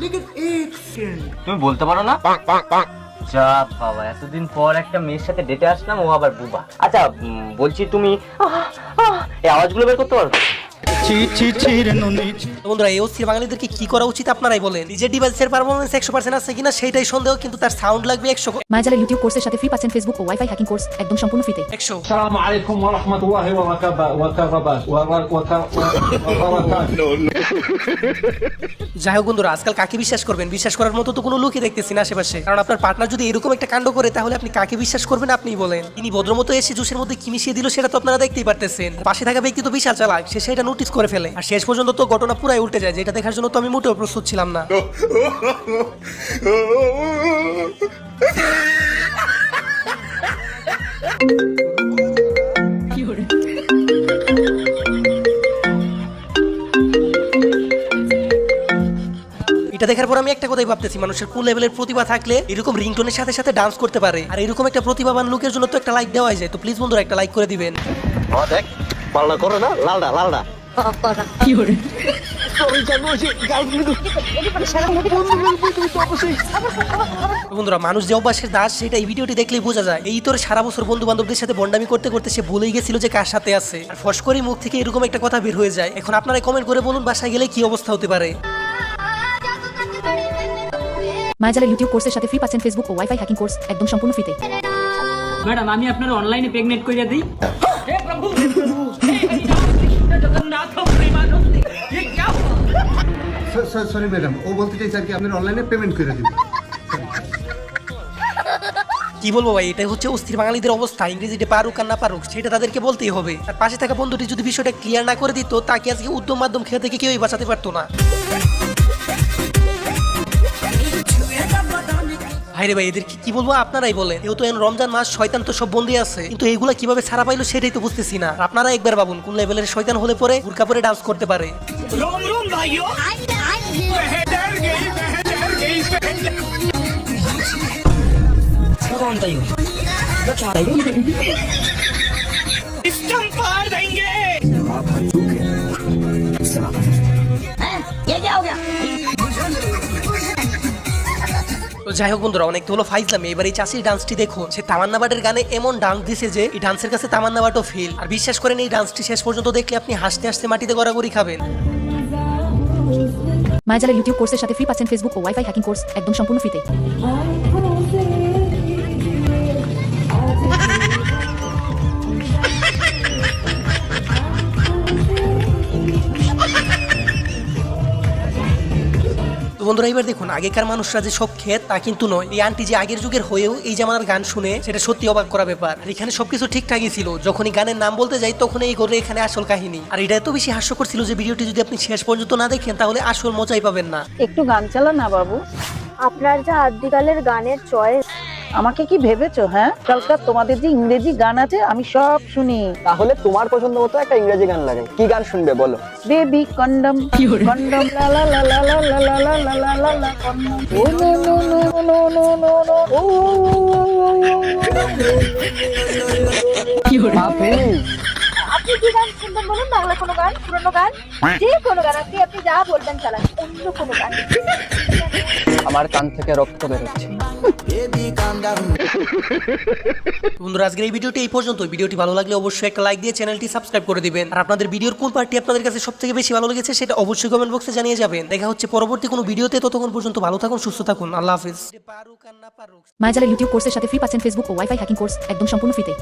লেকিন এক তুমি বলতে পারো না? যা বাবা এতদিন পর একটা মেয়ের সাথে ডেটে আসলাম ও আবার বুবা। আচ্ছা বলছি তুমি এই আওয়াজগুলো বের করতে পারো? বন্ধুরা এই অস্থির বাঙালিদেরকে কি করা উচিত আপনারাই বলেন? নিজের ডিভাইসের পারফরমেন্স একশো পার্সেন্ট আছে কিনা সেটাই সন্দেহ কিন্তু তার সাউন্ড লাগবে একশো ইউটিউব কোর্সের সাথে ফ্রি ফেসবুক ও ওয়াইফাই হ্যাকিং কোর্স একদম সম্পূর্ণ ফ্রিতে একশো। সালাম আলাইকুম ওয়া রাহমাতুল্লাহি ওয়া যাই হোক বন্ধুরা আজকাল কাকে বিশ্বাস করবেন? বিশ্বাস করার মতো তো কোনো লোকই দেখতেছি না আশেপাশে। কারণ আপনার পার্টনার যদি এরকম একটা কাণ্ড করে তাহলে আপনি কাকে বিশ্বাস করবেন আপনি বলেন। তিনি ভদ্রমতো এসে জুসের মধ্যে কি মিশিয়ে দিল সেটা তো আপনারা দেখতেই পারতেছেন। পাশে থাকা ব্যক্তি তো বিশাল চালাক সে সেটা নোটিস করে ফেলে। আর শেষ পর্যন্ত তো ঘটনা পুরাই উল্টে যায়, যেটা দেখার জন্য তো আমি মোটেও প্রস্তুত ছিলাম না। এটা দেখার পর আমি একটা কথাই ভাবতেছি, মানুষের কোন লেভেলের প্রতিভা থাকলে এরকম রিংটোনের সাথে সাথে ডান্স করতে পারে। আর এরকম একটা প্রতিভাবান লোকের জন্য তো একটা লাইক দেওয়াই যায়। তো প্লিজ বন্ধুরা, একটা লাইক করে দিবেন। দেখ পাল্লা করো না, লালডা লালডা। তো বন্ধুরা মানুষ যে অভ্যাসের দাস সেটা এই ভিডিওটি দেখলেই বোঝা যায়। এই তোর সারা বছর বন্ধু বান্ধবদের সাথে বন্ডামি করতে করতে সে ভুলেই গেছিল যে কার সাথে আছে। আর ফস করে মুখ থেকে এরকম একটা কথা বের হয়ে যায়। এখন আপনারা কমেন্ট করে বলুন বাসায় গেলে কি অবস্থা হতে পারে? মায়াজালের ইউটিউব কোর্সের সাথে ফ্রি পাচ্ছেন ফেসবুক ও ওয়াইফাই হ্যাকিং কোর্স একদম সম্পূর্ণ ফ্রিতে ম্যাডাম আমি আপনার অনলাইনে প্রেগনেন্ট করে দিই। সরি ম্যাডাম ও বলতে চাইছে আর কি আপনার অনলাইনে পেমেন্ট করে দিন কি বলব ভাই এটা হচ্ছে অস্থির বাঙালিদের অবস্থা ইংরেজিতে পারুক আর না পারুক সেটা তাদেরকে বলতেই হবে। আর পাশে থাকা বন্ধুটি যদি বিষয়টা ক্লিয়ার না করে দিত তাকে আজকে উদ্যম মাধ্যম খেয়ে থেকে কেউই বাঁচাতে পারতো না। ভাইরে ভাই এদের কি বলব আপনারাই বলেন। এও তো এখন রমজান মাস শয়তান তো সব বন্দী আছে। কিন্তু এগুলা কীভাবে ছাড়া পাইলো সেটাই তো বুঝতেছি না। আপনারা একবার ভাবুন কোন লেভেলের শয়তান হলে পরে বুরকা পরে ডান্স করতে পারে। তো যাই হোক বন্ধুরা, অনেক তো হলো ফাইজলাম। এবার এই চাষির ডান্সটি দেখুন। সে তামান্না বাটের গানে এমন ডান্স দিছে যে এই ডান্সের কাছে তামান্না বাটও ফেল আর বিশ্বাস করেন, এই ডান্সটি শেষ পর্যন্ত দেখলে আপনি হাসতে হাসতে মাটিতে গড়াগড়ি খাবেন। মায়াজালের ইউটিউব কোর্সের সাথে ফ্রি পাচ্ছেন ফেসবুক ও ওয়াইফাই হ্যাকিং কোর্স একদম সম্পূর্ণ ফ্রিতে বন্ধুরা, এবার দেখুন, আগেকার মানুষরা যে সব খেত, তা কিন্তু নয়। এই আন্টি যে আগের যুগের হয়েও এই জামানার গান শুনে, সেটা সত্যি অবাক করা ব্যাপার। আর এখানে সবকিছু ঠিকঠাকই ছিল। যখনই গানের নাম বলতে যাই তখন এই করে এখানে আসল কাহিনী। আর এটা এত বেশি হাস্যকর ছিল যে ভিডিওটি যদি আপনি শেষ পর্যন্ত না দেখেন, তাহলে আসল মজাই পাবেন না। একটু গান চালা না, বাবু। আপনার যা আদিকালের গানের চয়েস আমাকে কি ভেবেছো হ্যাঁ কালকার তোমাদের যে ইংরেজি গান আছে আমি সব শুনি তাহলে তোমার পছন্দ মতো একটা ইংরেজি গান লাগে কি গান শুনবে বলো বেবি কন্ডম কন্ডম লা লা লা লা লা লা লা লা লা লা লা লা কন্ডম ও no no no no no no no ও আপনি কি গান শুনবেন বলুন বাংলা কোনো গান পুরনো গান যে কোনো গান আপনি আপনি যা বলবেন চালান অন্য কোনো গান আমার কান থেকে রক্ত বেরোচ্ছে। বন্ধুরা আজকের এই ভিডিওটি এই পর্যন্ত ভিডিওটি ভালো লাগলে অবশ্যই একটা লাইক দিয়ে চ্যানেলটি সাবস্ক্রাইব করে দিবেন। আর আপনাদের ভিডিওর কোন পার্টি আপনাদের কাছে সব থেকে বেশি ভালো লেগেছে সেটা অবশ্যই কমেন্ট বক্সে জানিয়ে যাবেন। দেখা হচ্ছে পরবর্তী কোনো ভিডিওতে ততক্ষণ পর্যন্ত ভালো থাকুন সুস্থ থাকুন। আল্লাহ হাফিজ। মায়াজালের ইউটিউব কোর্সের সাথে ফ্রি পাচ্ছেন ফেসবুক ও ওয়াইফাই হ্যাকিং কোর্স একদম সম্পূর্ণ ফ্রিতে